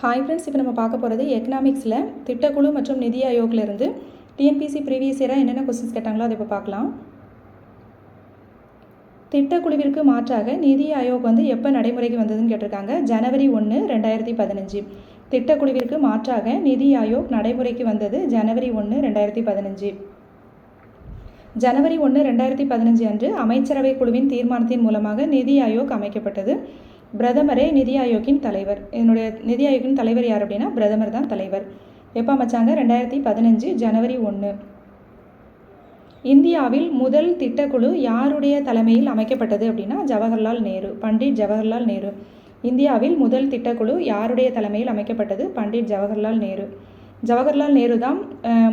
Hi friends இப்போ நம்ம பார்க்க போகிறது எக்கனாமிக்ஸில் திட்டக்குழு மற்றும் நிதி ஆயோக்லேருந்து டிஎன்பிசி ப்ரீவியஸ் இயராக என்னென்ன கொஸ்டின்ஸ் கேட்டாங்களோ அதை இப்போ பார்க்கலாம். திட்டக்குழுவிற்கு மாற்றாக நிதி ஆயோக் வந்து எப்போ நடைமுறைக்கு வந்ததுன்னு கேட்டிருக்காங்க? ஜனவரி ஒன்று ரெண்டாயிரத்தி பதினஞ்சு. திட்டக்குழுவிற்கு மாற்றாக நிதி ஆயோக் நடைமுறைக்கு வந்தது ஜனவரி ஒன்று ரெண்டாயிரத்தி பதினஞ்சு. ஜனவரி ஒன்று ரெண்டாயிரத்தி பதினஞ்சு அன்று அமைச்சரவை குழுவின் தீர்மானத்தின் மூலமாக நிதி ஆயோக் அமைக்கப்பட்டது. பிரதமரே நிதி ஆயோக்கின் தலைவர். என்னுடைய நிதி ஆயோக்கின் தலைவர் யார் அப்படின்னா பிரதமர் தான் தலைவர். எப்போ அமைச்சாங்க ரெண்டாயிரத்தி பதினஞ்சு ஜனவரி ஒன்று இந்தியாவில் முதல் திட்டக்குழு யாருடைய தலைமையில் அமைக்கப்பட்டது அப்படின்னா ஜவஹர்லால் நேரு பண்டிட் ஜவஹர்லால் நேரு. இந்தியாவில் முதல் திட்டக்குழு யாருடைய தலைமையில் அமைக்கப்பட்டது? பண்டிட் ஜவஹர்லால் நேரு. ஜவஹர்லால் நேரு தான்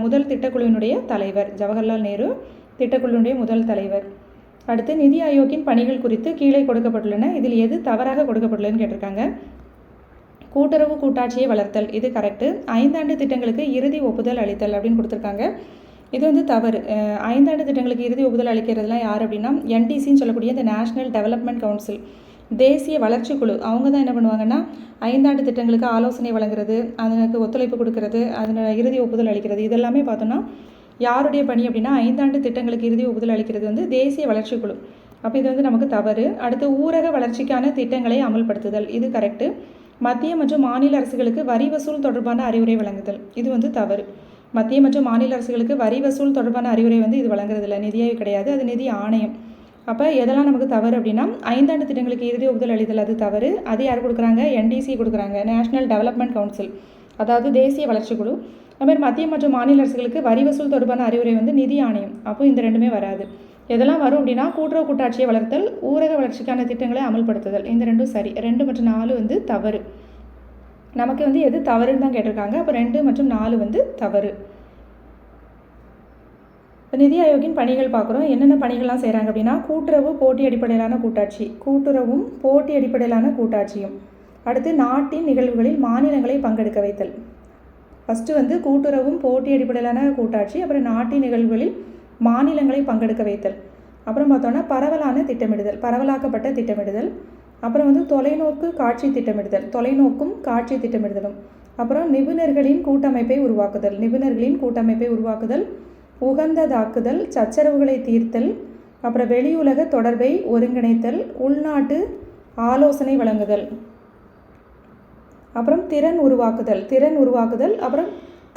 முதல் திட்டக்குழுவினுடைய தலைவர். ஜவஹர்லால் நேரு திட்டக்குழுவினுடைய முதல் தலைவர். அடுத்து நிதி ஆயோக்கின் பணிகள் குறித்து கீழே கொடுக்கப்பட்டுள்ளன. இதில் எது தவறாக கொடுக்கப்பட்டுள்ளதுன்னு கேட்டிருக்காங்க. கூட்டுறவு கூட்டாட்சியை வளர்த்தல். இது கரெக்டு ஐந்தாண்டு திட்டங்களுக்கு இறுதி ஒப்புதல் அளித்தல் அப்படின்னு கொடுத்துருக்காங்க. இது வந்து தவறு. ஐந்தாண்டு திட்டங்களுக்கு இறுதி ஒப்புதல் அளிக்கிறதுலாம் யார் அப்படின்னா என்டிசின்னு சொல்லக்கூடிய இந்த நேஷனல் டெவலப்மெண்ட் கவுன்சில் தேசிய வளர்ச்சி குழு அவங்க தான் என்ன பண்ணுவாங்கன்னா ஐந்தாண்டு திட்டங்களுக்கு ஆலோசனை வழங்குறது அதனுக்கு ஒத்துழைப்பு கொடுக்கறது அதன இறுதி ஒப்புதல் அளிக்கிறது. இதெல்லாமே பார்த்தோன்னா யாருடைய பணி அப்படின்னா ஐந்தாண்டு திட்டங்களுக்கு இறுதி ஒப்புதல் அளிக்கிறது வந்து தேசிய வளர்ச்சி குழு. அப்போ இது வந்து நமக்கு தவறு. அடுத்து ஊரக வளர்ச்சிக்கான திட்டங்களை அமல்படுத்துதல். இது கரெக்டு மத்திய மற்றும் மாநில அரசுகளுக்கு வரி வசூல் தொடர்பான அறிவுரை வழங்குதல். இது வந்து தவறு. மத்திய மற்றும் மாநில அரசுகளுக்கு வரி வசூல் தொடர்பான அறிவுரை வந்து இது வழங்குறதில்ல. நிதியாய் கிடையாது. அது நிதி ஆணையம். அப்போ எதெல்லாம் நமக்கு தவறு அப்படின்னா ஐந்தாண்டு திட்டங்களுக்கு இறுதி ஒப்புதல் அளித்தல் அது தவறு. அது யார் கொடுக்குறாங்க? என்டிசி கொடுக்குறாங்க. நேஷனல் டெவலப்மெண்ட் கவுன்சில் அதாவது தேசிய வளர்ச்சி குழு. அதுமாதிரி மத்திய மற்றும் மாநில அரசுகளுக்கு வரி வசூல் தொடர்பான அறிவுரை வந்து நிதி ஆணையம். அப்போ இந்த ரெண்டுமே வராது. எதெல்லாம் வரும் அப்படின்னா கூட்டுறவு கூட்டாட்சியை வளர்த்தல் ஊரக வளர்ச்சிக்கான திட்டங்களை அமல்படுத்துதல். இந்த ரெண்டும் சரி. ரெண்டு மற்றும் நாலு வந்து தவறு. நமக்கு வந்து எது தவறுன்னு தான் கேட்டிருக்காங்க. அப்போ ரெண்டு மற்றும் நாலு வந்து தவறு. இப்போ நிதி ஆயோக்கின் பணிகள் பார்க்குறோம். என்னென்ன பணிகள்லாம் செய்கிறாங்க அப்படின்னா கூட்டுறவு போட்டி அடிப்படையிலான கூட்டாட்சி. கூட்டுறவும் போட்டி அடிப்படையிலான கூட்டாட்சியும். அடுத்து நாட்டின் நிகழ்வுகளில் மாநிலங்களை பங்கெடுக்க வைத்தல். ஃபஸ்ட்டு வந்து கூட்டுறவும் போட்டி அடிப்படையிலான கூட்டாட்சி அப்புறம் நாட்டின் நிகழ்வுகளில் மாநிலங்களை பங்கெடுக்க வைத்தல். அப்புறம் பார்த்தோன்னா பரவலான திட்டமிடுதல் பரவலாக்கப்பட்ட திட்டமிடுதல். அப்புறம் வந்து தொலைநோக்கு காட்சி திட்டமிடுதல் தொலைநோக்கும் காட்சி திட்டமிடுதலும். அப்புறம் நிபுணர்களின் கூட்டமைப்பை உருவாக்குதல் நிபுணர்களின் கூட்டமைப்பை உருவாக்குதல் உகந்ததாக்குதல் சச்சரவுகளை தீர்த்தல் அப்புறம் வெளியுலக தொடர்பை ஒருங்கிணைத்தல் உள்நாட்டு ஆலோசனை வழங்குதல். அப்புறம் திறன் உருவாக்குதல் திறன் உருவாக்குதல் அப்புறம்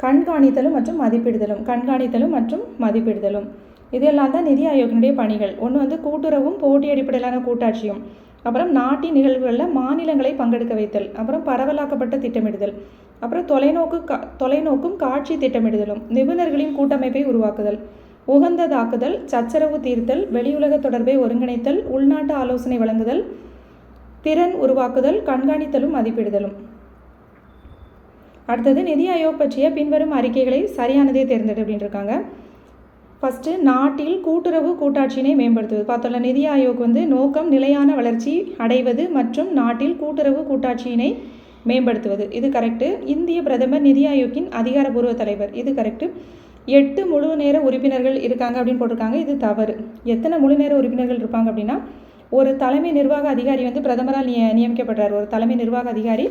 கண்காணித்தலும் மற்றும் மதிப்பிடுதலும் கண்காணித்தலும் மற்றும் மதிப்பிடுதலும். இதெல்லாம் தான் நிதி ஆயோக்கினுடைய பணிகள். ஒன்று வந்து கூட்டுறவும் போட்டி அடிப்படையிலான கூட்டாட்சியும். அப்புறம் நாட்டின் நிகழ்வுகளில் மாநிலங்களை பங்கெடுக்க வைத்தல். அப்புறம் பரவலாக்கப்பட்ட திட்டமிடுதல். அப்புறம் தொலைநோக்கு கா தொலைநோக்கும் காட்சி திட்டமிடுதலும். நிபுணர்களின் கூட்டமைப்பை உருவாக்குதல். உகந்ததாக்குதல் சச்சரவு தீர்த்தல் வெளியுலக தொடர்பை ஒருங்கிணைத்தல் உள்நாட்டு ஆலோசனை வழங்குதல் திறன் உருவாக்குதல் கண்காணித்தலும் மதிப்பிடுதலும். அடுத்தது நிதி ஆயோக் பற்றிய பின்வரும் அறிக்கைகளை சரியானதே தேர்ந்தெடு அப்படின்ருக்காங்க ஃபஸ்ட்டு நாட்டில் கூட்டுறவு கூட்டாட்சியினை மேம்படுத்துவது. பார்த்தோம்ல நிதி ஆயோக் வந்து நோக்கம் நிலையான வளர்ச்சி அடைவது மற்றும் நாட்டில் கூட்டுறவு கூட்டாட்சியினை மேம்படுத்துவது. இது கரெக்டு இந்திய பிரதமர் நிதி ஆயோக்கின் அதிகாரப்பூர்வ தலைவர். இது கரெக்டு எட்டு முழு நேர உறுப்பினர்கள் இருக்காங்க அப்படின்னு போட்டிருக்காங்க. இது தவறு. எத்தனை முழு நேர உறுப்பினர்கள் இருப்பாங்க அப்படின்னா ஒரு தலைமை நிர்வாக அதிகாரி வந்து பிரதமரால் நிய நியமிக்கப்படுறார். ஒரு தலைமை நிர்வாக அதிகாரி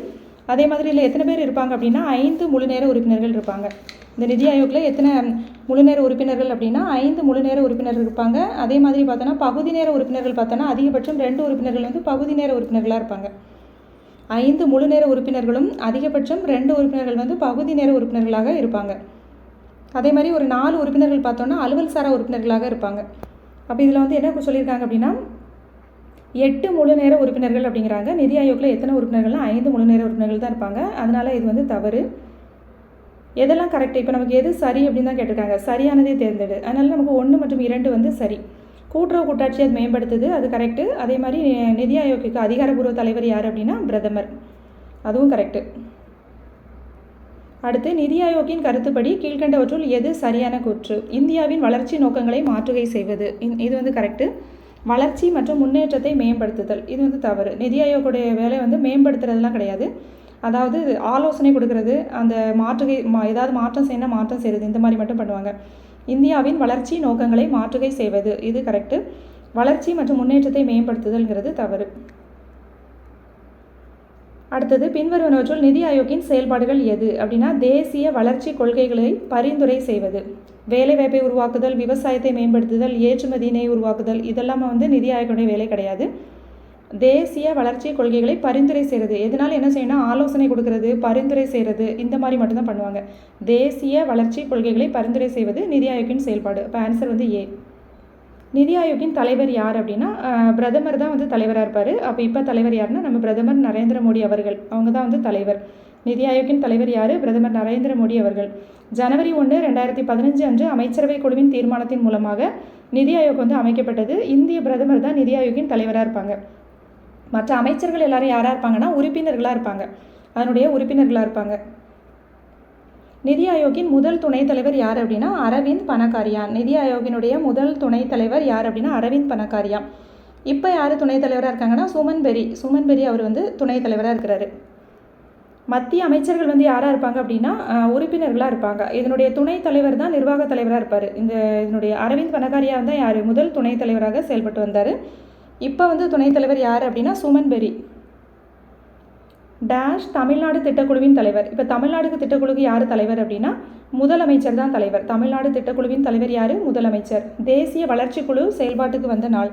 அதே மாதிரி இல்லை எத்தனை பேர் இருப்பாங்க அப்படின்னா ஐந்து முழு நேர உறுப்பினர்கள் இருப்பாங்க. இந்த நிதி ஆயோக்கில் எத்தனை முழு நேர உறுப்பினர்கள் அப்படின்னா ஐந்து முழு நேர உறுப்பினர்கள் இருப்பாங்க. அதே மாதிரி பார்த்தோன்னா பகுதி நேர உறுப்பினர்கள் பார்த்தோன்னா அதிகபட்சம் ரெண்டு உறுப்பினர்கள் வந்து பகுதி நேர உறுப்பினர்களாக இருப்பாங்க. ஐந்து முழு நேர உறுப்பினர்களும் அதிகபட்சம் ரெண்டு உறுப்பினர்கள் வந்து பகுதி நேர உறுப்பினர்களாக இருப்பாங்க. அதே மாதிரி ஒரு நாலு உறுப்பினர்கள் பார்த்தோன்னா அலுவல் சாரா உறுப்பினர்களாக இருப்பாங்க. அப்போ இதில் வந்து என்ன சொல்லியிருக்காங்க அப்படின்னா எட்டு முழு நேர உறுப்பினர்கள் அப்படிங்கிறாங்க. நிதி ஆயோக்கில் எத்தனை உறுப்பினர்கள்லாம் ஐந்து முழு நேர உறுப்பினர்கள் தான் இருப்பாங்க. அதனால் இது வந்து தவறு. எதெல்லாம் கரெக்ட் இப்போ நமக்கு எது சரி அப்படின்னு தான் கேட்டிருக்காங்க. சரியானதே தேர்ந்தெடு. அதனால் நமக்கு ஒன்று மற்றும் இரண்டு வந்து சரி. கூட்டுறவு கூட்டாட்சி அது மேம்படுத்துது. அது கரெக்டு அதே மாதிரி நிதி ஆயோக்கு அதிகாரப்பூர்வ தலைவர் யார் அப்படின்னா? பிரதமர். அதுவும் கரெக்டு அடுத்து நிதி ஆயோக்கின் கருத்துப்படி கீழ்கண்டவற்றுள் எது சரியான கூற்று? இந்தியாவின் வளர்ச்சி நோக்கங்களை மாற்றுகை செய்வது. இந்- இது வந்து கரெக்டு வளர்ச்சி மற்றும் முன்னேற்றத்தை மேம்படுத்துதல். இது வந்து தவறு. நிதி ஆயோக்குடைய வேலை வந்து மேம்படுத்துறதுலாம் கிடையாது. அதாவது ஆலோசனை கொடுக்கறது. அந்த மாற்றுகை மா ஏதாவது மாற்றம் செய்யணும் மாற்றம் செய்கிறது இந்த மாதிரி மட்டும் பண்ணுவாங்க. இந்தியாவின் வளர்ச்சி நோக்கங்களை மாற்றுகை செய்வது. இது கரெக்டு வளர்ச்சி மற்றும் முன்னேற்றத்தை மேம்படுத்துதல்ங்கிறது தவறு. அடுத்தது பின்வருவனவற்றுள் நிதி ஆயோக்கின் செயல்பாடுகள் எது? அப்படின்னா தேசிய வளர்ச்சி கொள்கைகளை பரிந்துரை செய்வது. வேலைவாய்ப்பை உருவாக்குதல் விவசாயத்தை மேம்படுத்துதல் ஏற்றுமதியினை உருவாக்குதல் இதெல்லாம் வந்து நிதி ஆயோகனுடைய வேலை கிடையாது. தேசிய வளர்ச்சி கொள்கைகளை பரிந்துரை செய்கிறது எதனால் என்ன செய்யணும் ஆலோசனை கொடுக்கறது பரிந்துரை செய்கிறது இந்த மாதிரி மட்டும்தான் பண்ணுவாங்க. தேசிய வளர்ச்சி கொள்கைகளை பரிந்துரை செய்வது நிதி ஆயோக்கின் செயல்பாடு. இப்போ ஆன்சர் வந்து ஏ நிதி ஆயோக்கின் தலைவர் யார் அப்படின்னா பிரதமர் தான் வந்து தலைவராக இருப்பார். அப்போ இப்போ தலைவர் யாருன்னா நம்ம பிரதமர் நரேந்திர மோடி அவர்கள். அவங்க தான் வந்து தலைவர். நிதி ஆயோக்கின் தலைவர் யார்? பிரதமர் நரேந்திர மோடி அவர்கள். ஜனவரி ஒன்று ரெண்டாயிரத்தி பதினஞ்சு அன்று அமைச்சரவை குழுவின் தீர்மானத்தின் மூலமாக நிதி ஆயோக் வந்து அமைக்கப்பட்டது. இந்திய பிரதமர் தான் நிதி ஆயோக்கின் தலைவராக இருப்பாங்க. மற்ற அமைச்சர்கள் எல்லாரும் யாராக இருப்பாங்கன்னா உறுப்பினர்களாக இருப்பாங்க. அதனுடைய உறுப்பினர்களாக இருப்பாங்க. நிதி ஆயோக்கின் முதல் துணைத் தலைவர் யார் அப்படின்னா அரவிந்த் பணக்காரியான் நிதி ஆயோக்கினுடைய முதல் துணைத் தலைவர் யார் அப்படின்னா அரவிந்த் பணக்காரியான் இப்போ யார் துணைத் தலைவராக இருக்காங்கன்னா சுமன் பெரி. சுமன் பெரி அவர் வந்து துணைத் தலைவராக இருக்கிறாரு. மத்திய அமைச்சர்கள் வந்து யாராக இருப்பாங்க அப்படின்னா உறுப்பினர்களாக இருப்பாங்க. இதனுடைய துணைத் தலைவர் தான் நிர்வாக தலைவராக இருப்பார். இந்த இதனுடைய அரவிந்த் பனகாரியா தான் யார்? முதல் துணைத் தலைவராக செயல்பட்டு வந்தார். இப்போ வந்து துணைத் தலைவர் யார் அப்படின்னா சுமன் பெரி. டேஷ் தமிழ்நாடு திட்டக்குழுவின் தலைவர். இப்போ தமிழ்நாடுக்கு திட்டக்குழுக்கு யார் தலைவர் அப்படின்னா முதலமைச்சர் தான் தலைவர். தமிழ்நாடு திட்டக்குழுவின் தலைவர் யார்? முதலமைச்சர். தேசிய வளர்ச்சி குழு செயல்பாட்டுக்கு வந்த நாள்.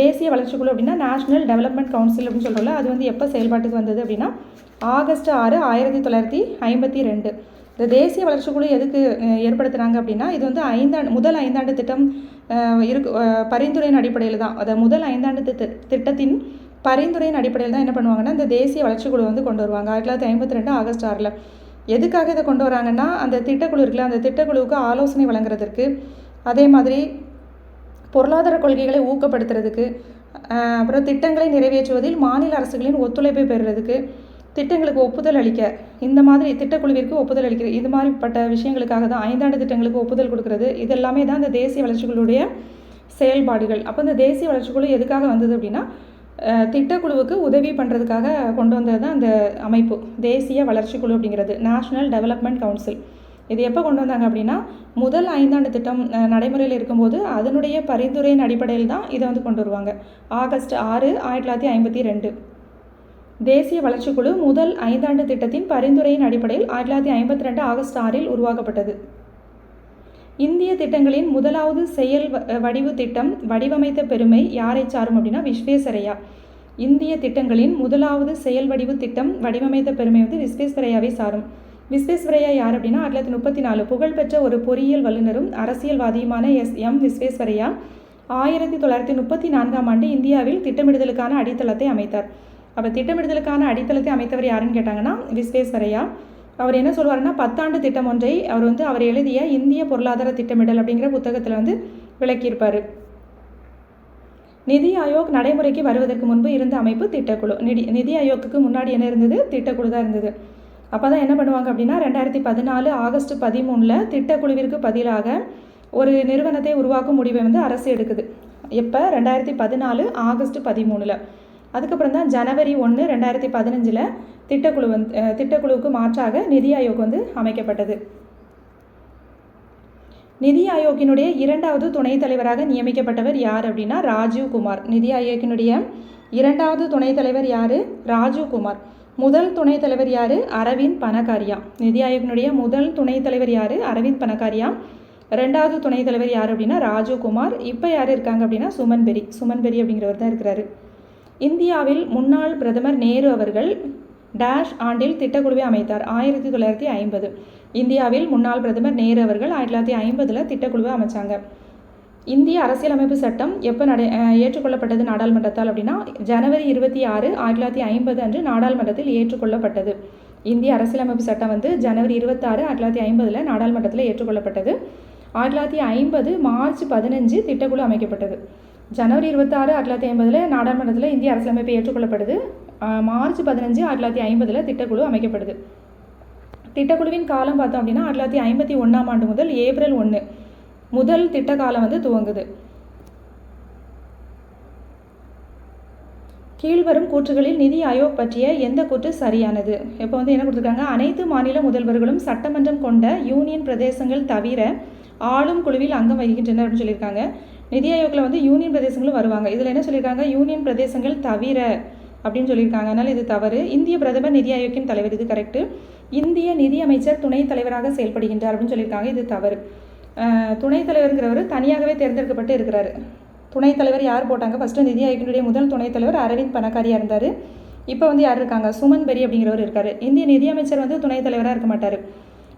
தேசிய வளர்ச்சி குழு அப்படின்னா நேஷனல் டெவலப்மெண்ட் கவுன்சில் அப்படின்னு சொல்கிறோம்ல அது வந்து எப்போ செயல்பாட்டுக்கு வந்தது அப்படின்னா ஆகஸ்ட் ஆறு ஆயிரத்தி தொள்ளாயிரத்தி ஐம்பத்தி ரெண்டு. இந்த தேசிய வளர்ச்சி குழு எதுக்கு ஏற்படுத்துகிறாங்க அப்படின்னா இது வந்து ஐந்தாண்டு முதல் ஐந்தாண்டு திட்டம் இருக்கு பரிந்துரையின் அடிப்படையில் தான். அதை முதல் ஐந்தாண்டு திட்ட திட்டத்தின் பரிந்துரையின் அடிப்படையில் தான் என்ன பண்ணுவாங்கன்னா இந்த தேசிய வளர்ச்சி குழு வந்து கொண்டு வருவாங்க. ஆயிரத்தி தொள்ளாயிரத்தி ஐம்பத்தி ரெண்டு ஆகஸ்ட் ஆறில். எதுக்காக இதை கொண்டு வராங்கன்னா அந்த திட்டக்குழு இருக்குல்ல அந்த திட்டக்குழுவுக்கு ஆலோசனை வழங்குறதற்கு அதே மாதிரி பொருளாதார கொள்கைகளை ஊக்கப்படுத்துறதுக்கு அப்புறம் திட்டங்களை நிறைவேற்றுவதில் மாநில அரசுகளின் ஒத்துழைப்பை பெறுறதுக்கு திட்டங்களுக்கு ஒப்புதல் அளிக்க இந்த மாதிரி திட்டக்குழுவிற்கு ஒப்புதல் அளிக்கிற இது மாதிரிப்பட்ட விஷயங்களுக்காக தான் ஐந்தாண்டு திட்டங்களுக்கு ஒப்புதல் கொடுக்கறது. இது எல்லாமே தான் இந்த தேசிய வளர்ச்சிக்குழுடைய செயல்பாடுகள். அப்போ இந்த தேசிய வளர்ச்சிக்குழு எதுக்காக வந்தது அப்படின்னா திட்டக்குழுவுக்கு உதவி பண்ணுறதுக்காக கொண்டு வந்தது தான் அந்த அமைப்பு. தேசிய வளர்ச்சிக்குழு அப்படிங்கிறது. நேஷ்னல் டெவலப்மெண்ட் கவுன்சில் இது எப்போ கொண்டு வந்தாங்க அப்படின்னா முதல் ஐந்தாண்டு திட்டம் நடைமுறையில் இருக்கும்போது அதனுடைய பரிந்துரையின் அடிப்படையில் தான் இதை வந்து கொண்டு வருவாங்க. ஆகஸ்ட் ஆறு ஆயிரத்தி தொள்ளாயிரத்தி ஐம்பத்தி ரெண்டு. தேசிய வளர்ச்சிக்குழு முதல் ஐந்தாண்டு திட்டத்தின் பரிந்துரையின் அடிப்படையில் ஆயிரத்தி தொள்ளாயிரத்தி ஐம்பத்தி ரெண்டு ஆகஸ்ட் ஆறில் உருவாக்கப்பட்டது. இந்திய திட்டங்களின் முதலாவது செயல் வ- வடிவு திட்டம் வடிவமைத்த பெருமை யாரை சாரும் அப்படின்னா விஸ்வேஸ்வரையா. இந்திய திட்டங்களின் முதலாவது செயல் வடிவு திட்டம் வடிவமைத்த பெருமை வந்து விஸ்வேஸ்வரையாவை சாரும். விஸ்வேஸ்வரையா யார் அப்படின்னா ஆயிரத்தி தொள்ளாயிரத்தி முப்பத்தி நாலு புகழ்பெற்ற ஒரு பொறியியல் வல்லுநரும் அரசியல்வாதியுமான எஸ். எம். விஸ்வேஸ்வரையா. ஆயிரத்தி தொள்ளாயிரத்தி முப்பத்தி நான்காம் ஆண்டு இந்தியாவில் திட்டமிடுதலுக்கான அடித்தளத்தை அமைத்தார். அப்போ திட்டமிடுதலுக்கான அடித்தளத்தை அமைத்தவர் யாருன்னு கேட்டாங்கன்னா விஸ்வேஸ்வரையா. அவர் என்ன சொல்வாருன்னா பத்தாண்டு திட்டம் ஒன்றை அவர் வந்து அவர் எழுதிய இந்திய பொருளாதார திட்டமிடல் அப்படிங்கிற புத்தகத்தில் வந்து விளக்கியிருப்பார். நிதி ஆயோக் நடைமுறைக்கு வருவதற்கு முன்பு இருந்த அமைப்பு திட்டக்குழு. நிதி நிதி ஆயோக்குக்கு முன்னாடி என்ன இருந்தது? திட்டக்குழு தான் இருந்தது. அப்போ தான் என்ன பண்ணுவாங்க அப்படின்னா ரெண்டாயிரத்தி பதினாலு ஆகஸ்ட் பதிமூணில் திட்டக்குழுவிற்கு பதிலாக ஒரு நிறுவனத்தை உருவாக்கும் முடிவை வந்து அரசு எடுக்குது. எப்போ ரெண்டாயிரத்தி பதினாலு ஆகஸ்ட் பதிமூணில். அதுக்கப்புறம் தான் ஜனவரி ஒன்று ரெண்டாயிரத்தி பதினஞ்சில் திட்டக்குழு வந்து திட்டக்குழுவுக்கு மாற்றாக நிதி ஆயோக் வந்து அமைக்கப்பட்டது. நிதி ஆயோக்கினுடைய இரண்டாவது துணைத் தலைவராக நியமிக்கப்பட்டவர் யார் அப்படின்னா ராஜீவ் குமார். நிதி ஆயோக்கினுடைய இரண்டாவது துணைத் தலைவர் யார்? ராஜீவ் குமார். முதல் துணைத் தலைவர் யார்? அரவிந்த் பணக்காரியா நிதி ஆயோக்கினுடைய முதல் துணைத் தலைவர் யார்? அரவிந்த் பணக்காரியா ரெண்டாவது துணைத் தலைவர் யார் அப்படின்னா ராஜீவ் குமார். இப்போ யார் இருக்காங்க அப்படின்னா சுமன் பெரி. சுமன் பெரி அப்படிங்கிறவர் தான் இருக்கிறாரு. இந்தியாவில் முன்னாள் பிரதமர் நேரு அவர்கள் டேஷ் ஆண்டில் திட்டக்குழுவை அமைத்தார் ஆயிரத்தி தொள்ளாயிரத்தி ஐம்பது. இந்தியாவில் முன்னாள் பிரதமர் நேரு அவர்கள் ஆயிரத்தி தொள்ளாயிரத்தி ஐம்பதில் திட்டக்குழுவை அமைச்சாங்க. இந்திய அரசியலமைப்பு சட்டம் எப்போ நடை ஏற்றுக்கொள்ளப்பட்டது நாடாளுமன்றத்தால் அப்படின்னா ஜனவரி இருபத்தி ஆறு ஆயிரத்தி தொள்ளாயிரத்தி ஐம்பது அன்று நாடாளுமன்றத்தில் ஏற்றுக்கொள்ளப்பட்டது. இந்திய அரசியலமைப்பு சட்டம் வந்து ஜனவரி இருபத்தாறு ஆயிரத்தி தொள்ளாயிரத்தி ஐம்பதில் நாடாளுமன்றத்தில் ஏற்றுக்கொள்ளப்பட்டது. ஆயிரத்தி தொள்ளாயிரத்தி ஐம்பது மார்ச் பதினஞ்சு திட்டக்குழு அமைக்கப்பட்டது. ஜனவரி இருபத்தாறு ஆயிரத்தி தொள்ளாயிரத்தி ஐம்பதில் நாடாளுமன்றத்தில் இந்திய அரசியலமைப்பு ஏற்றுக்கொள்ளப்படுது. ஆஹ் மார்ச் பதினஞ்சு ஆயிரத்தி தொள்ளாயிரத்தி ஐம்பதில் திட்டக்குழு அமைக்கப்படுது. திட்டக்குழுவின் காலம் பார்த்தோம் அப்படின்னா ஆயிரத்தி தொள்ளாயிரத்தி ஐம்பத்தி ஒன்றாம் ஆண்டு முதல் ஏப்ரல் ஒன்று முதல் திட்ட காலம் வந்து துவங்குது. கீழ்வரும் கூற்றுகளில் நிதி ஆயோக் பற்றிய எந்த கூற்று சரியானது? இப்போ வந்து என்ன கொடுத்துருக்காங்க? அனைத்து மாநில முதல்வர்களும் சட்டமன்றம் கொண்ட யூனியன் பிரதேசங்கள் தவிர ஆளும் குழுவில் அங்கம் வகிக்கின்றனர் அப்படின்னு சொல்லியிருக்காங்க. நிதி ஆயோக்கில் வந்து யூனியன் பிரதேசங்களும் வருவாங்க. இதில் என்ன சொல்லியிருக்காங்க? யூனியன் பிரதேசங்கள் தவிர அப்படின்னு சொல்லியிருக்காங்க. அதனால் இது தவறு. இந்திய பிரதமர் நிதி ஆயோக்கின் தலைவர் இது கரெக்டு இந்திய நிதி அமைச்சர் துணைத் தலைவராக செயல்படுகின்றார் அப்படின்னு சொல்லியிருக்காங்க. இது தவறு. துணைத் தலைவருங்கிறவர் தனியாகவே தேர்ந்தெடுக்கப்பட்டு இருக்கிறாரு. துணைத் தலைவர் யார் போட்டாங்க? ஃபஸ்ட்டு நிதி ஆயோக்கினுடைய முதல் துணைத் தலைவர் அரவிந்த் பணக்காரியாக இருந்தார். இப்போ வந்து யார் இருக்காங்க? சுமன் பெரி அப்படிங்கிறவர் இருக்கார். இந்திய நிதியமைச்சர் வந்து துணைத் தலைவராக இருக்க மாட்டார்.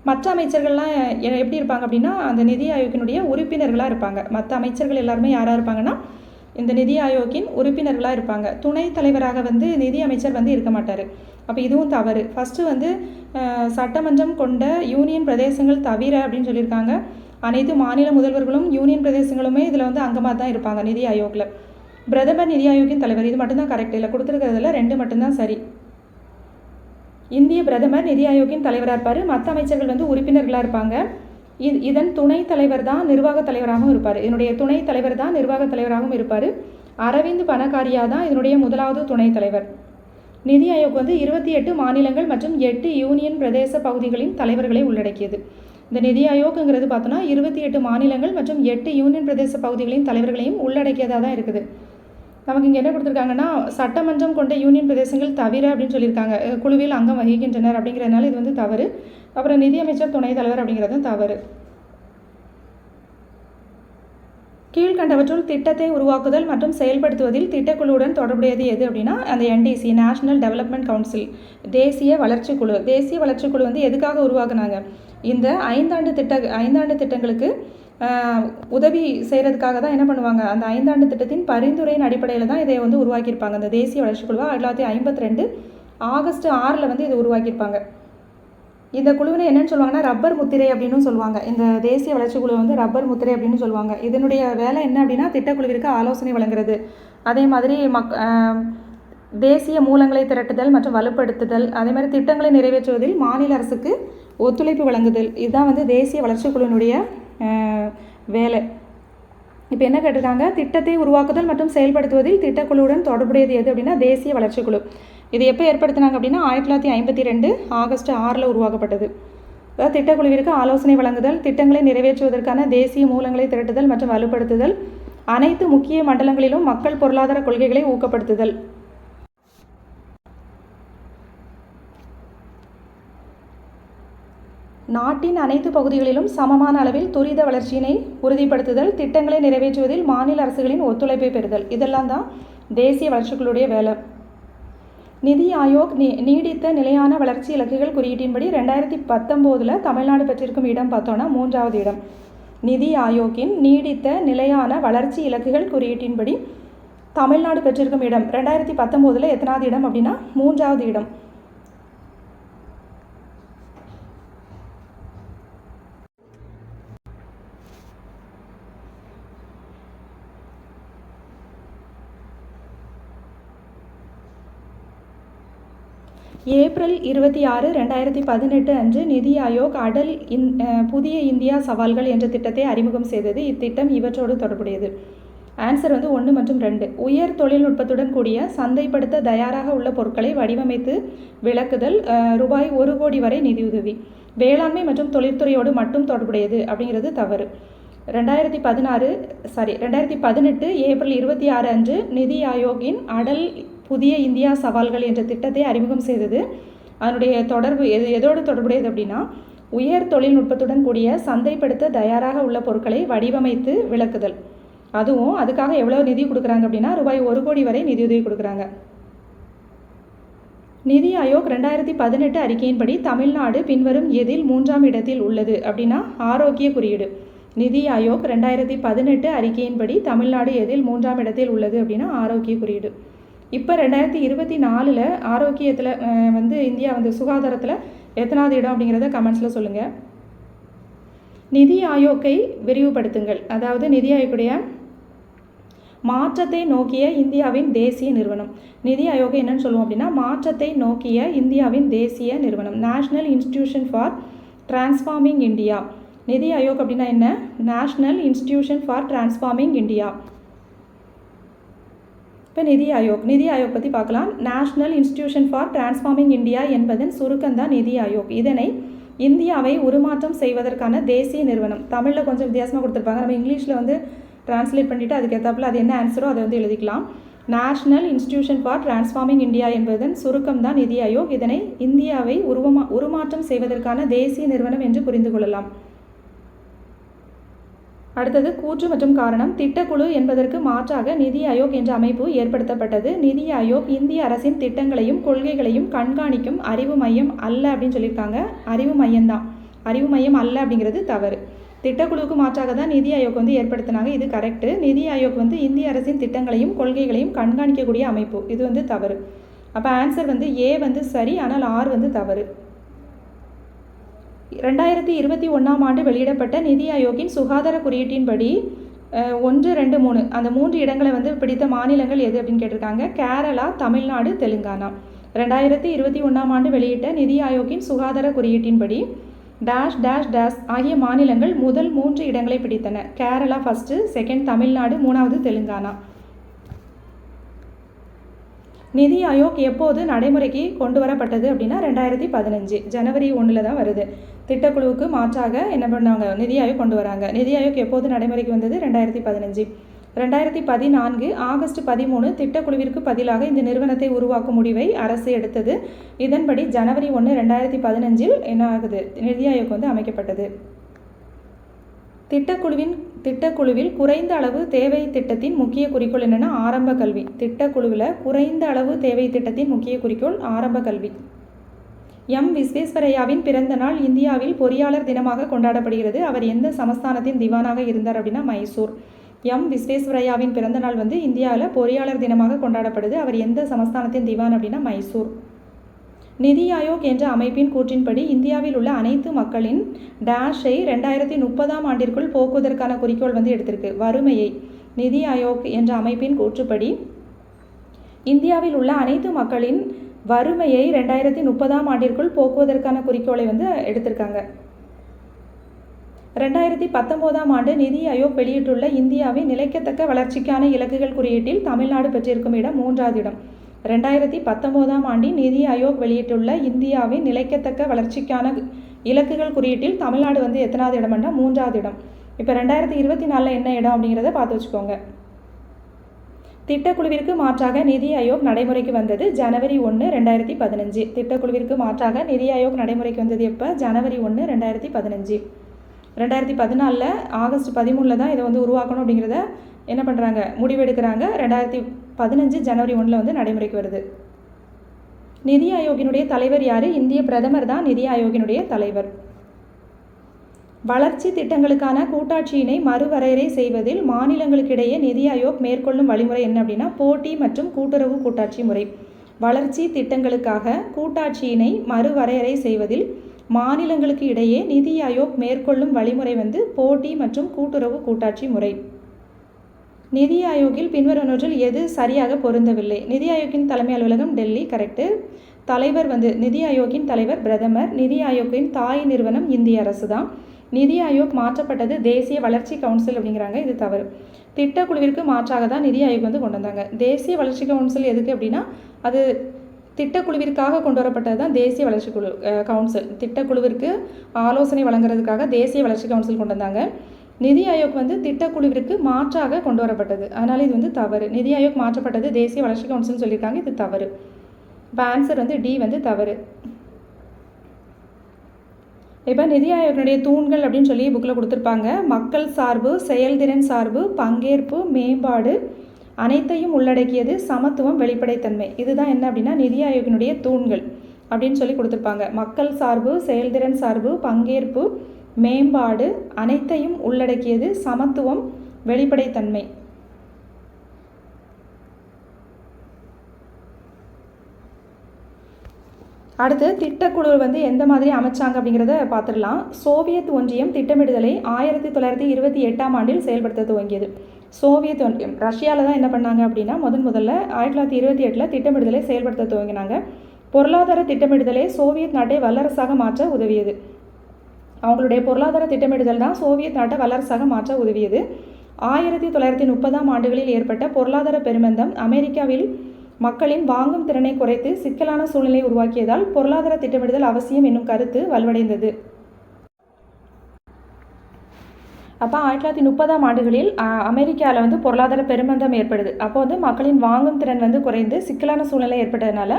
மற்ற அமைச்சர்கள்லாம் எ- எப்படி இருப்பாங்க அப்படின்னா அந்த நிதி ஆயோக்கினுடைய உறுப்பினர்களாக இருப்பாங்க. மற்ற அமைச்சர்கள் எல்லாருமே யாராக இருப்பாங்கன்னா இந்த நிதி ஆயோக்கின் உறுப்பினர்களாக இருப்பாங்க. துணைத் தலைவராக வந்து நிதி அமைச்சர் வந்து இருக்க மாட்டார். அப்போ இதுவும் தவறு. ஃபஸ்ட்டு வந்து சட்டமன்றம் கொண்ட யூனியன் பிரதேசங்கள் தவிர அப்படின்னு சொல்லியிருக்காங்க. அனைத்து மாநில முதல்வர்களும் யூனியன் பிரதேசங்களுமே இதில் வந்து அங்கமாக தான் இருப்பாங்க நிதி ஆயோக்கில் பிரதமர் நிதி ஆயோக்கின் தலைவர். இது மட்டும்தான் கரெக்ட் இல்லை கொடுத்துருக்கிறதுல ரெண்டு மட்டும்தான் சரி. இந்திய பிரதமர் நிதி ஆயோக்கின் தலைவராக இருப்பார். மற்ற அமைச்சர்கள் வந்து உறுப்பினர்களாக இருப்பாங்க. இது இதன் துணைத் தலைவர் தான் நிர்வாகத் தலைவராகவும் இருப்பார். இதனுடைய துணைத் தலைவர் தான் நிர்வாகத் தலைவராகவும் இருப்பார். அரவிந்த் பணக்காரியா தான் இதனுடைய முதலாவது துணைத் தலைவர். நிதி ஆயோக் வந்து இருபத்தி எட்டு மாநிலங்கள் மற்றும் எட்டு யூனியன் பிரதேச பகுதிகளின் தலைவர்களை உள்ளடக்கியது. இந்த நிதி ஆயோக்குங்கிறது பார்த்தோன்னா இருபத்தி எட்டு மாநிலங்கள் மற்றும் எட்டு யூனியன் பிரதேச பகுதிகளின் தலைவர்களையும் உள்ளடக்கியதாக தான் இருக்குது. நமக்கு இங்கே என்ன கொடுத்துருக்காங்கன்னா சட்டமன்றம் கொண்ட யூனியன் பிரதேசங்கள் தவிர அப்படின்னு சொல்லியிருக்காங்க. குழுவில் அங்கம் வகிக்கின்றனர் அப்படிங்கிறதுனால இது வந்து தவறு. அப்புறம் நிதியமைச்சர் துணைத் தலைவர் அப்படிங்கிறதும் தவறு. கீழ்கண்டவற்றுள் திட்டத்தை உருவாக்குதல் மற்றும் செயல்படுத்துவதில் திட்டக்குழுவுடன் தொடர்புடையது எது அப்படின்னா அந்த என்டிசி நேஷனல் டெவலப்மெண்ட் கவுன்சில் தேசிய வளர்ச்சி குழு. தேசிய வளர்ச்சி குழு வந்து எதுக்காக உருவாக்குனாங்க? இந்த ஐந்தாண்டு திட்ட ஐந்தாண்டு திட்டங்களுக்கு உதவி செய்கிறதுக்காக தான் என்ன பண்ணுவாங்க? அந்த ஐந்தாண்டு திட்டத்தின் பரிந்துரையின் அடிப்படையில் தான் இதை வந்து உருவாக்கியிருப்பாங்க. அந்த தேசிய வளர்ச்சி குழுவை? ஆயிரத்தி தொள்ளாயிரத்தி ஐம்பத்தி ரெண்டு ஆகஸ்ட் ஆறில் வந்து இதை உருவாக்கியிருப்பாங்க. இந்த குழுவினை என்னன்னு சொல்லுவாங்கன்னா ரப்பர் முத்திரை அப்படின்னு சொல்லுவாங்க. இந்த தேசிய வளர்ச்சி குழு வந்து ரப்பர் முத்திரை அப்படின்னு சொல்லுவாங்க. இதனுடைய வேலை என்ன அப்படின்னா திட்டக்குழுவிற்கு ஆலோசனை வழங்குறது. அதே மாதிரி மக் தேசிய மூலங்களை திரட்டுதல் மற்றும் வலுப்படுத்துதல் அதே மாதிரி திட்டங்களை நிறைவேற்றுவதில் மாநில அரசுக்கு ஒத்துழைப்பு வழங்குதல். இதுதான் வந்து தேசிய வளர்ச்சி குழுவினுடைய வேலை. இப்போ என்ன கேட்டிருக்காங்க? திட்டத்தை உருவாக்குதல் மற்றும் செயல்படுத்துவதில் திட்டக்குழுவுடன் தொடர்புடையது எது அப்படின்னா தேசிய வளர்ச்சிக்குழு இது எப்போ ஏற்படுத்தினாங்க அப்படின்னா ஆயிரத்தி தொள்ளாயிரத்தி ஐம்பத்தி ரெண்டு ஆகஸ்ட் ஆறில் உருவாக்கப்பட்டது. அதாவது திட்டக்குழுவிற்கு ஆலோசனை வழங்குதல் திட்டங்களை நிறைவேற்றுவதற்கான தேசிய மூலங்களை திரட்டுதல் மற்றும் வலுப்படுத்துதல் அனைத்து முக்கிய மண்டலங்களிலும் மக்கள் பொருளாதார கொள்கைகளை ஊக்கப்படுத்துதல். நாட்டின் அனைத்து பகுதிகளிலும் சமமான அளவில் துரித வளர்ச்சியினை உறுதிப்படுத்துதல் திட்டங்களை நிறைவேற்றுவதில் மாநில அரசுகளின் ஒத்துழைப்பை பெறுதல். இதெல்லாம் தான் தேசிய வளர்ச்சிகளுடைய வேலை. நிதி ஆயோக் நீ நீடித்த நிலையான வளர்ச்சி இலக்குகள் குறியீட்டின்படி ரெண்டாயிரத்தி பத்தொம்போதில் தமிழ்நாடு பெற்றிருக்கும் இடம் பார்த்தோன்னா மூன்றாவது இடம். நிதி ஆயோக்கின் நீடித்த நிலையான வளர்ச்சி இலக்குகள் குறியீட்டின்படி தமிழ்நாடு பெற்றிருக்கும் இடம் ரெண்டாயிரத்தி பத்தொம்போதில் எத்தனாவது இடம் அப்படின்னா மூன்றாவது இடம். ஏப்ரல் இருபத்தி ஆறு ரெண்டாயிரத்தி பதினெட்டு அன்று நிதி ஆயோக் அடல் இன் புதிய இந்தியா சவால்கள் என்ற திட்டத்தை அறிமுகம் செய்தது. இத்திட்டம் இவற்றோடு தொடர்புடையது. ஆன்சர் வந்து ஒன்று மற்றும் ரெண்டு. உயர் தொழில்நுட்பத்துடன் கூடிய சந்தைப்படுத்த தயாராக உள்ள பொருட்களை வடிவமைத்து விளக்குதல் ரூபாய் ஒரு கோடி வரை நிதியுதவி. வேளாண்மை மற்றும் தொழில்துறையோடு மட்டும் தொடர்புடையது அப்படிங்கிறது தவறு. ரெண்டாயிரத்தி பதினாறு சாரி ரெண்டாயிரத்தி பதினெட்டு ஏப்ரல் இருபத்தி ஆறு அன்று நிதி ஆயோக்கின் அடல் புதிய இந்தியா சவால்கள் என்ற திட்டத்தை அறிமுகம் செய்தது. அதனுடைய தொடர்பு எது எதோடு தொடர்புடையது அப்படின்னா உயர் தொழில்நுட்பத்துடன் கூடிய சந்தைப்படுத்த தயாராக உள்ள பொருட்களை வடிவமைத்து விளக்குதல். அதுவும் அதுக்காக எவ்வளோ நிதி கொடுக்குறாங்க அப்படின்னா ரூபாய் ஒரு கோடி வரை நிதியுதவி கொடுக்குறாங்க. நிதி ஆயோக் ரெண்டாயிரத்தி பதினெட்டு அறிக்கையின்படி தமிழ்நாடு பின்வரும் எதில் மூன்றாம் இடத்தில் உள்ளது அப்படின்னா ஆரோக்கிய குறியீடு. நிதி ஆயோக் ரெண்டாயிரத்தி பதினெட்டு அறிக்கையின்படி தமிழ்நாடு எதில் மூன்றாம் இடத்தில் உள்ளது அப்படின்னா ஆரோக்கிய குறியீடு. இப்போ ரெண்டாயிரத்தி இருபத்தி நாலில் ஆரோக்கியத்தில் வந்து இந்தியா வந்து சுகாதாரத்தில் எத்தனாவது இடம் அப்படிங்கிறத கமெண்ட்ஸில் சொல்லுங்கள் நிதி ஆயோக்கை விரிவுபடுத்துங்கள். அதாவது நிதி ஆயோக்குடைய மாற்றத்தை நோக்கிய இந்தியாவின் தேசிய நிறுவனம். நிதி ஆயோக் என்னன்னு சொல்லுவோம் அப்படின்னா மாற்றத்தை நோக்கிய இந்தியாவின் தேசிய நிறுவனம். National institution for transforming India NITI Aayog அப்படின்னா என்ன? National institution for transforming India இப்போ நிதி ஆயோக் நிதி ஆயோக் பற்றி பார்க்கலாம். National institution for transforming India என்பதன் சுருக்கம்தான் நிதி ஆயோக். இதனை இந்தியாவை உருமாற்றம் செய்வதற்கான தேசிய நிறுவனம். தமிழில் கொஞ்சம் வித்தியாசமாக கொடுத்துருப்பாங்க. நம்ம இங்கிலீஷில் வந்து டிரான்ஸ்லேட் பண்ணிவிட்டு அதுக்கேற்றாப்புல அது என்ன ஆன்சரோ அதை வந்து எழுதிக்கலாம். National institution for transforming India என்பதன் சுருக்கம் தான் நிதி ஆயோக். இதனை இந்தியாவை உருவமா உருமாற்றம் செய்வதற்கான தேசிய நிறுவனம் என்று புரிந்து கொள்ளலாம். அடுத்தது கூற்று மற்றும் காரணம். திட்டக்குழு என்பதற்கு மாற்றாக நிதி ஆயோக் என்ற அமைப்பு ஏற்படுத்தப்பட்டது. நிதி ஆயோக் இந்திய அரசின் திட்டங்களையும் கொள்கைகளையும் கண்காணிக்கும் அறிவு மையம் அல்ல அப்படின்னு சொல்லியிருக்காங்க. அறிவு மையம்தான் அறிவு மையம் அல்ல அப்படிங்கிறது தவறு. திட்டக்குழுவுக்கு மாற்றாக தான் நிதி ஆயோக் வந்து ஏற்படுத்தினாங்க. இது கரெக்டு நிதி ஆயோக் வந்து இந்திய அரசின் திட்டங்களையும் கொள்கைகளையும் கண்காணிக்கக்கூடிய அமைப்பு. இது வந்து தவறு. அப்போ ஆன்சர் வந்து ஏ வந்து சரி ஆனால் ஆர் வந்து தவறு. ரெண்டாயிரத்தி இருபத்தி ஒன்றாம் ஆண்டு வெளியிடப்பட்ட நிதி ஆயோக்கின் சுகாதார குறியீட்டின்படி ஒன்று ரெண்டு மூணு. அந்த மூன்று இடங்களை வந்து பிடித்த மாநிலங்கள் எது அப்படின்னு கேட்டிருக்காங்க. கேரளா தமிழ்நாடு தெலுங்கானா. ரெண்டாயிரத்தி இருபத்தி ஒன்றாம் ஆண்டு வெளியிட்ட நிதி ஆயோக்கின் சுகாதார குறியீட்டின்படி டேஷ் டேஷ் டேஷ் ஆகிய மாநிலங்கள் முதல் மூன்று இடங்களை பிடித்தன. கேரளா ஃபஸ்ட்டு செகண்ட் தமிழ்நாடு மூணாவது தெலுங்கானா. நிதி ஆயோக் எப்போது நடைமுறைக்கு கொண்டு வரப்பட்டது அப்படின்னா ரெண்டாயிரத்தி பதினஞ்சு ஜனவரி ஒன்றில் தான் வருது. திட்டக்குழுவுக்கு மாற்றாக என்ன பண்ணாங்க? நிதி ஆயோக் கொண்டு வராங்க. நிதி ஆயோக் எப்போது நடைமுறைக்கு வந்தது? ரெண்டாயிரத்தி பதினஞ்சு. ரெண்டாயிரத்தி பதினான்கு ஆகஸ்ட் பதிமூணு திட்டக்குழுவிற்கு பதிலாக இந்த நிறுவனத்தை உருவாக்கும் முடிவை அரசு எடுத்தது. இதன்படி ஜனவரி ஒன்று ரெண்டாயிரத்தி பதினஞ்சில் என்ன ஆகுது? நிதி ஆயோக் வந்து அமைக்கப்பட்டது. திட்டக்குழுவின் திட்டக்குழுவில் குறைந்த அளவு தேவை திட்டத்தின் முக்கிய குறிக்கோள் என்னென்னா ஆரம்ப கல்வி. திட்டக்குழுவில் குறைந்த அளவு தேவை திட்டத்தின் முக்கிய குறிக்கோள் ஆரம்ப கல்வி. எம். விஸ்வேஸ்வரையாவின் பிறந்த நாள் இந்தியாவில் பொறியாளர் தினமாக கொண்டாடப்படுகிறது. அவர் எந்த சமஸ்தானத்தின் திவானாக இருந்தார் அப்படின்னா மைசூர். எம். விஸ்வேஸ்வரையாவின் பிறந்த நாள் வந்து இந்தியாவில் பொறியாளர் தினமாக கொண்டாடப்படுது. அவர் எந்த சமஸ்தானத்தின் திவான் அப்படின்னா மைசூர். நிதி ஆயோக் என்ற அமைப்பின் கூற்றின்படி இந்தியாவில் உள்ள அனைத்து மக்களின் டேஷை ரெண்டாயிரத்தி முப்பதாம் ஆண்டிற்குள் போக்குவதற்கான குறிக்கோள் வந்து எடுத்திருக்கு. வறுமையை. நிதி ஆயோக் என்ற அமைப்பின் கூற்றுப்படி இந்தியாவில் உள்ள அனைத்து மக்களின் வறுமையை ரெண்டாயிரத்தி முப்பதாம் ஆண்டிற்குள் போக்குவதற்கான குறிக்கோளை வந்து எடுத்திருக்காங்க. ரெண்டாயிரத்தி பத்தொம்போதாம் ஆண்டு நிதி ஆயோக் வெளியிட்டுள்ள இந்தியாவின் நிலைக்கத்தக்க வளர்ச்சிக்கான இலக்குகள் குறியீட்டில் தமிழ்நாடு பெற்றிருக்கும் இடம் மூன்றாவது இடம். ரெண்டாயிரத்தி பத்தொம்போதாம் ஆண்டின் நிதி ஆயோக் வெளியிட்டுள்ள இந்தியாவின் நிலைக்கத்தக்க வளர்ச்சிக்கான இலக்குகள் குறியீட்டில் தமிழ்நாடு வந்து எத்தனாவது இடம்னா மூன்றாவது இடம். இப்போ ரெண்டாயிரத்தி இருபத்தி நாலில் என்ன இடம் அப்படிங்கிறத பார்த்து வச்சுக்கோங்க. திட்டக்குழுவிற்கு மாற்றாக நிதி ஆயோக் நடைமுறைக்கு வந்தது ஜனவரி ஒன்று ரெண்டாயிரத்தி பதினஞ்சு. திட்டக்குழுவிற்கு மாற்றாக நிதி ஆயோக் நடைமுறைக்கு வந்தது எப்போ? ஜனவரி ஒன்று ரெண்டாயிரத்தி பதினஞ்சு. ரெண்டாயிரத்தி பதினாலில் ஆகஸ்ட் பதிமூணில் தான் இதை வந்து உருவாக்கணும் அப்படிங்கிறத என்ன பண்ணுறாங்க முடிவெடுக்கிறாங்க. ரெண்டாயிரத்தி பதினஞ்சு ஜனவரி ஒன்றில் வந்து நடைமுறைக்கு வருது. நிதி ஆயோகினுடைய தலைவர் யார்? இந்திய பிரதமர் தான் நிதி ஆயோகினுடைய தலைவர். வளர்ச்சி திட்டங்களுக்கான கூட்டாட்சியினை மறுவரையறை செய்வதில் மாநிலங்களுக்கிடையே நிதி ஆயோக் மேற்கொள்ளும் வழிமுறை என்ன அப்படின்னா போட்டி மற்றும் கூட்டுறவு கூட்டாட்சி முறை. வளர்ச்சி திட்டங்களுக்காக கூட்டாட்சியினை மறுவரையறை செய்வதில் மாநிலங்களுக்கு இடையே நிதி ஆயோக் மேற்கொள்ளும் வழிமுறை வந்து போட்டி மற்றும் கூட்டுறவு கூட்டாட்சி முறை. நிதி ஆயோக்கில் பின்வருவனவற்றில் எது சரியாக பொருந்தவில்லை? நிதி ஆயோக்கின் தலைமை அலுவலகம் டெல்லி கரெக்டு தலைவர் வந்து நிதி ஆயோக்கின் தலைவர் பிரதமர் நிதி ஆயோக்கின் தாய் நிறுவனம் இந்திய அரசு தான். நிதி ஆயோக் மாற்றப்பட்டது தேசிய வளர்ச்சி கவுன்சில் அப்படிங்கிறாங்க இது தவறு. திட்டக்குழுவிற்கு மாற்றாக தான் நிதி ஆயோக் வந்து கொண்டு வந்தாங்க. தேசிய வளர்ச்சி கவுன்சில் எதுக்கு அப்படின்னா அது திட்டக்குழுவிற்காக கொண்டு வரப்பட்டது தான் தேசிய வளர்ச்சி குழு கவுன்சில். திட்டக்குழுவிற்கு ஆலோசனை வழங்குறதுக்காக தேசிய வளர்ச்சி கவுன்சில் கொண்டு வந்தாங்க. நிதி ஆயோக் வந்து திட்டக்குழுவிற்கு மாற்றாக கொண்டு வரப்பட்டது அதனால் இது வந்து தவறு. நிதி ஆயோக் மாற்றப்பட்டது. தேசிய வளர்ச்சி கவுன்சில்னு சொல்லியிருக்காங்க. இது தவறு. இப்போ ஆன்சர் வந்து டி வந்து தவறு. இப்போ நிதி ஆயோகனுடைய தூண்கள் அப்படின்னு சொல்லி புக்கில் கொடுத்துருப்பாங்க. மக்கள் சார்பு செயல்திறன் சார்பு பங்கேற்பு மேம்பாடு அனைத்தையும் உள்ளடக்கியது சமத்துவம் வெளிப்படைத்தன்மை. இதுதான் என்ன அப்படின்னா நிதி ஆயோக்கினுடைய தூண்கள் அப்படின்னு சொல்லி கொடுத்துருப்பாங்க. மக்கள் சார்பு செயல்திறன் சார்பு பங்கேற்பு மேம்பாடு அனைத்தையும் உள்ளடக்கியது சமத்துவம் வெளிப்படைத்தன்மை. அடுத்து திட்டக்குழு வந்து எந்த மாதிரி அமைச்சாங்க அப்படிங்கிறத பார்த்துடலாம். சோவியத் ஒன்றியம் திட்டமிடுதலை ஆயிரத்தி தொள்ளாயிரத்தி இருபத்தி எட்டாம் ஆண்டில் செயல்படுத்த துவங்கியது. சோவியத் ஒன்றியம் ரஷ்யாவில் தான் என்ன பண்ணாங்க அப்படின்னா முதன் முதல்ல ஆயிரத்தி தொள்ளாயிரத்தி இருபத்தி எட்டில் திட்டமிடுதலை செயல்படுத்த துவங்கினாங்க. பொருளாதார திட்டமிடுதலை சோவியத் நாட்டை வல்லரசாக மாற்ற உதவியது. அவங்களுடைய பொருளாதார திட்டமிடுதல் தான் சோவியத் நாட்டை வல்லரசாக மாற்ற உதவியது. ஆயிரத்தி தொள்ளாயிரத்தி முப்பதாம் ஆண்டுகளில் ஏற்பட்ட பொருளாதார பெருமந்தம் அமெரிக்காவில் மக்களின் வாங்கும் திறனை குறைத்து சிக்கலான சூழ்நிலை உருவாக்கியதால் பொருளாதார திட்டமிடுதல் அவசியம் என்னும் கருத்து வலுவடைந்தது. அப்போ ஆயிரத்தி தொள்ளாயிரத்தி முப்பதாம் ஆண்டுகளில் அமெரிக்காவில் வந்து பொருளாதார பெருமந்தம் ஏற்படுது. அப்போ வந்து மக்களின் வாங்கும் திறன் வந்து குறைந்து சிக்கலான சூழ்நிலை ஏற்பட்டதுனால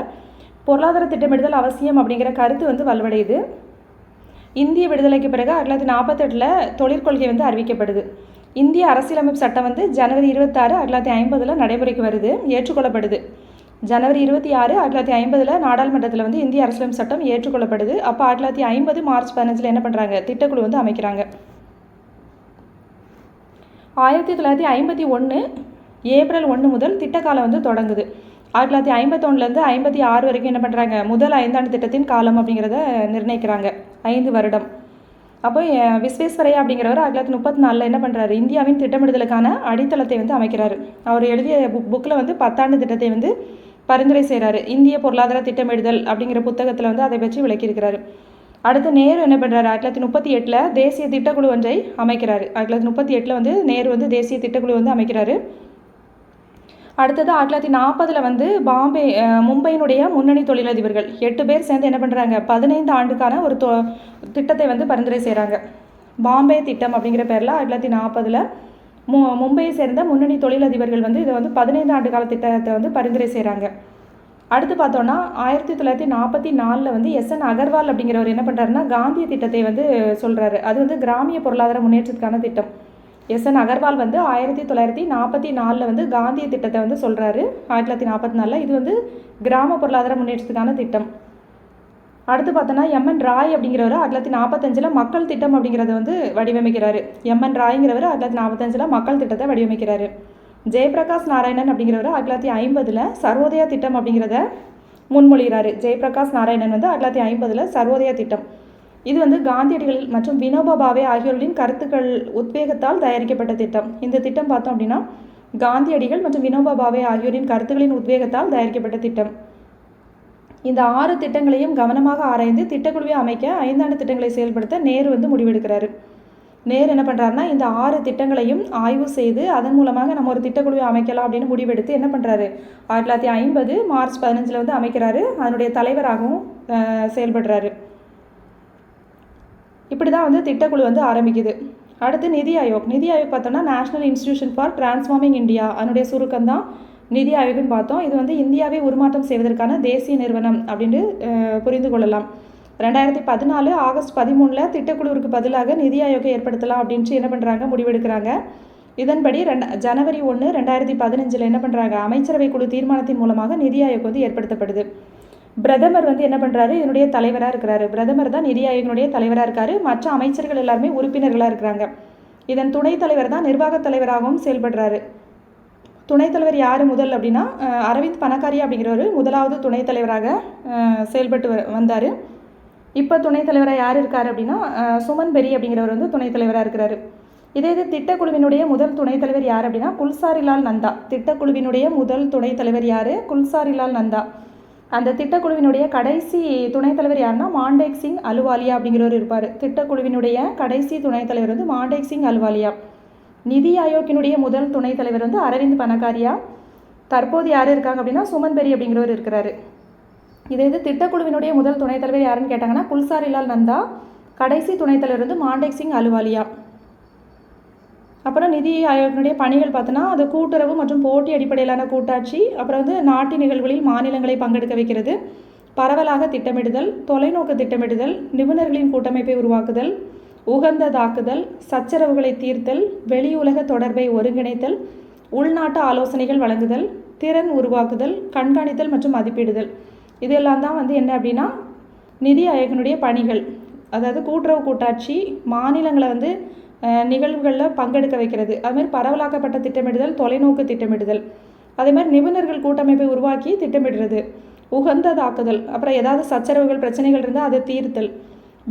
பொருளாதார திட்டமிடுதல் அவசியம் அப்படிங்கிற கருத்து வந்து வலுவடையுது. இந்திய விடுதலைக்கு பிறகு ஆயிரத்தி தொள்ளாயிரத்தி நாற்பத்தெட்டில் தொழிற்கொள்கை வந்து அறிவிக்கப்படுது. இந்திய அரசியலமைப்பு சட்டம் வந்து ஜனவரி இருபத்தாறு ஆயிரத்தி தொள்ளாயிரத்தி ஐம்பதில் நடைமுறைக்கு வருது ஏற்றுக்கொள்ளப்படுது. ஜனவரி இருபத்தி ஆறு ஆயிரத்தி தொள்ளாயிரத்தி ஐம்பதில் நாடாளுமன்றத்தில் வந்து இந்திய அரசியலமைப்பு சட்டம் ஏற்றுக்கொள்ளப்படுது. அப்போ ஆயிரத்தி தொள்ளாயிரத்தி ஐம்பது மார்ச் பதினஞ்சில் என்ன பண்ணுறாங்க திட்டக்குழு வந்து அமைக்கிறாங்க. ஆயிரத்தி தொள்ளாயிரத்தி ஐம்பத்தி ஒன்று ஏப்ரல் ஒன்று முதல் திட்டக்காலம் வந்து தொடங்குது. ஆயிரத்தி தொள்ளாயிரத்தி ஐம்பத்தொன்னுலேருந்து ஐம்பத்தி ஆறு வரைக்கும் என்ன பண்ணுறாங்க முதல் ஐந்தாண்டு திட்டத்தின் காலம் அப்படிங்கிறத நிர்ணயிக்கிறாங்க. ஐந்து வருடம். அப்போ விஸ்வேஸ்வரையா அப்படிங்கிறவர் ஆயிரத்தி தொள்ளாயிரத்தி முப்பத்தி நாலில் என்ன பண்ணுறாரு இந்தியாவின் திட்டமிடுதலுக்கான அடித்தளத்தை வந்து அமைக்கிறாரு. அவர் எழுதிய புக் புக்கில் வந்து பத்தாண்டு திட்டத்தை வந்து பரிந்துரை செய்கிறாரு இந்திய பொருளாதார திட்டமிடுதல் அப்படிங்கிற புத்தகத்தில் வந்து அதை பற்றி விளக்கியிருக்கிறாரு. அடுத்து நேரு என்ன பண்ணுறாரு ஆயிரத்தி தொள்ளாயிரத்தி முப்பத்தி எட்டில் தேசிய திட்டக்குழு ஒன்றை அமைக்கிறாரு. ஆயிரத்தி தொள்ளாயிரத்தி முப்பத்தி எட்டில் வந்து நேரு வந்து தேசிய திட்டக்குழு வந்து அமைக்கிறாரு. அடுத்தது ஆயிரத்தி தொள்ளாயிரத்தி நாற்பதில் வந்து பாம்பே மும்பையினுடைய முன்னணி தொழிலதிபர்கள் எட்டு பேர் சேர்ந்து என்ன பண்ணுறாங்க பதினைந்து ஆண்டுக்கான ஒரு தொ திட்டத்தை வந்து பரிந்துரை செய்கிறாங்க பாம்பே திட்டம் அப்படிங்கிற பேரில் ஆயிரத்தி தொள்ளாயிரத்தி நாற்பதில் மு மும்பையை சேர்ந்த முன்னணி தொழிலதிபர்கள் வந்து இதை வந்து பதினைந்து ஆண்டு கால திட்டத்தை வந்து பரிந்துரை செய்கிறாங்க அடுத்து பார்த்தோன்னா ஆயிரத்தி தொள்ளாயிரத்தி நாற்பத்தி நாலில் வந்து எஸ் என் அகர்வால் அப்படிங்கிறவர் என்ன பண்ணுறாருன்னா காந்திய திட்டத்தை வந்து சொல்கிறாரு அது வந்து கிராமிய பொருளாதார முன்னேற்றத்துக்கான திட்டம். எஸ் என் அகர்வால் வந்து ஆயிரத்தி தொள்ளாயிரத்தி நாற்பத்தி நாலில் வந்து காந்திய திட்டத்தை வந்து சொல்கிறாரு ஆயிரத்தி தொள்ளாயிரத்தி நாற்பத்தி நாலில் இது வந்து கிராம பொருளாதார முன்னேற்றத்துக்கான திட்டம். அடுத்து பார்த்தோன்னா எம்என் ராய் அப்படிங்கிறவர் ஆயிரத்தி தொள்ளாயிரத்தி நாற்பத்தஞ்சில் மக்கள் திட்டம் அப்படிங்கிறத வந்து வடிவமைக்கிறாரு. எம்என் ராய்ங்கிறவர் ஆயிரத்தி தொள்ளாயிரத்தி நாற்பத்தஞ்சில் மக்கள் திட்டத்தை வடிவமைக்கிறாரு. ஜெயபிரகாஷ் நாராயணன் அப்படிங்கிறவர் ஆயிரத்தி தொள்ளாயிரத்தி ஐம்பதில் சர்வோதயா திட்டம் அப்படிங்கிறத முன்மொழிகிறாரு. ஜெயபிரகாஷ் நாராயணன் வந்து ஆயிரத்தி தொள்ளாயிரத்தி ஐம்பதில் சர்வோதயா திட்டம். இது வந்து காந்தியடிகள் மற்றும் வினோபா பாவே ஆகியோரின் கருத்துக்கள் உத்வேகத்தால் தயாரிக்கப்பட்ட திட்டம். இந்த திட்டம் பார்த்தோம் அப்படின்னா காந்தியடிகள் மற்றும் வினோபா பாவே ஆகியோரின் கருத்துக்களின் உத்வேகத்தால் தயாரிக்கப்பட்ட திட்டம். இந்த ஆறு திட்டங்களையும் கவனமாக ஆராய்ந்து திட்டக்குழுவை அமைக்க ஐந்தாண்டு திட்டங்களை செயல்படுத்த நேரு வந்து முடிவெடுக்கிறாரு. நேரு என்ன பண்ணுறாருன்னா இந்த ஆறு திட்டங்களையும் ஆய்வு செய்து அதன் மூலமாக நம்ம ஒரு திட்டக்குழுவை அமைக்கலாம் அப்படின்னு முடிவெடுத்து என்ன பண்ணுறாரு ஆயிரத்தி தொள்ளாயிரத்தி ஐம்பது மார்ச் பதினஞ்சில் வந்து அமைக்கிறாரு. அதனுடைய தலைவராகவும் செயல்படுறாரு. இப்படி தான் வந்து திட்டக்குழு வந்து ஆரம்பிக்குது. அடுத்து நிதி ஆயோக். நிதி ஆயோக் பார்த்தோம்னா national institution for transforming India அதனுடைய சுருக்கம் தான் நிதி ஆயோக்னு பார்த்தோம். இது வந்து இந்தியாவை உருமாற்றம் செய்வதற்கான தேசிய நிறுவனம் அப்படின்னு புரிந்து கொள்ளலாம். ரெண்டாயிரத்தி பதினாலு ஆகஸ்ட் பதிமூணில் திட்டக்குழுவிற்கு பதிலாக நிதி ஆயோக்கை ஏற்படுத்தலாம் அப்படின்ட்டு என்ன பண்ணுறாங்க முடிவெடுக்கிறாங்க. இதன்படி ரெண்ட ஜனவரி ஒன்று ரெண்டாயிரத்தி பதினஞ்சில் என்ன பண்ணுறாங்க அமைச்சரவை குழு தீர்மானத்தின் மூலமாக நிதி ஆயோக் வந்து ஏற்படுத்தப்படுது. பிரதமர் வந்து என்ன பண்ணுறாரு இதனுடைய தலைவராக இருக்கிறாரு. பிரதமர் தான் நிதி ஆயோகனுடைய தலைவராக இருக்கார். மற்ற அமைச்சர்கள் எல்லாருமே உறுப்பினர்களாக இருக்கிறாங்க. இதன் துணைத் தலைவர் தான் நிர்வாகத் தலைவராகவும் செயல்படுறாரு. துணைத் தலைவர் யார் முதல் அப்படின்னா அரவிந்த் பணக்காரியா அப்படிங்கிறவர் முதலாவது துணைத் தலைவராக செயல்பட்டு வந்தார். இப்போ துணைத் தலைவராக யார் இருக்கார் அப்படின்னா சுமன் பெரி அப்படிங்கிறவர் வந்து துணைத் தலைவராக இருக்கிறாரு. இதே இது திட்டக்குழுவினுடைய முதல் துணைத் தலைவர் யார் அப்படின்னா குல்சாரிலால் நந்தா. திட்டக்குழுவினுடைய முதல் துணைத் தலைவர் யார்? குல்சாரிலால் நந்தா. அந்த திட்டக்குழுவினுடைய கடைசி துணைத் தலைவர் யாருன்னா மாண்டேக் சிங் அலுவாலியா அப்படிங்கிறவர் இருப்பார். திட்டக்குழுவினுடைய கடைசி துணைத் தலைவர் வந்து மாண்டேக் சிங் அலுவாலியா. நிதி ஆயோக்கினுடைய முதல் துணைத் தலைவர் வந்து அரவிந்த் பணக்காரியா தற்போது யார் இருக்காங்க அப்படின்னா சுமன் பெரி அப்படிங்கிறவர் இருக்கிறாரு. இதே இது திட்டக்குழுவினுடைய முதல் துணைத் தலைவர் யாருன்னு கேட்டாங்கன்னா குல்சாரிலால் நந்தா. கடைசி துணைத் தலைவர் வந்து மாண்டேக் சிங் அலுவாலியா. அப்புறம் நிதி ஆயோகனுடைய பணிகள் பார்த்தோன்னா அது கூட்டுறவு மற்றும் போட்டி அடிப்படையிலான கூட்டாட்சி அப்புறம் வந்து நாட்டு நிகழ்வுகளில் மாநிலங்களை பங்கெடுக்க வைக்கிறது பரவலாக திட்டமிடுதல் தொலைநோக்கு திட்டமிடுதல் நிபுணர்களின் கூட்டமைப்பை உருவாக்குதல் உகந்ததாக்குதல் சச்சரவுகளை தீர்த்தல் வெளியுலக தொடர்பை ஒருங்கிணைத்தல் உள்நாட்டு ஆலோசனைகள் வழங்குதல் திறன் உருவாக்குதல் கண்காணித்தல் மற்றும் மதிப்பிடுதல். இதெல்லாம் தான் வந்து என்ன அப்படின்னா நிதி ஆயோகனுடைய பணிகள். அதாவது கூட்டுறவு கூட்டாட்சி மாநிலங்களை வந்து நிகழ்வுகளில் பங்கெடுக்க வைக்கிறது. அதுமாதிரி பரவலாக்கப்பட்ட திட்டமிடுதல் தொலைநோக்கு திட்டமிடுதல். அதே மாதிரி நிபுணர்கள் கூட்டமைப்பை உருவாக்கி திட்டமிடுறது. உகந்ததாக்குதல். அப்புறம் ஏதாவது சச்சரவுகள் பிரச்சனைகள் இருந்தால் அதை தீர்த்தல்.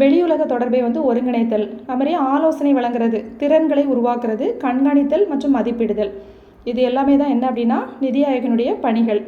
வெளியுலக தொடர்பை வந்து ஒருங்கிணைத்தல். அது மாதிரி ஆலோசனை வழங்குறது திறன்களை உருவாக்குறது கண்காணித்தல் மற்றும் மதிப்பிடுதல். இது எல்லாமே தான் என்ன அப்படின்னா நிதி ஆயோகனுடைய பணிகள்.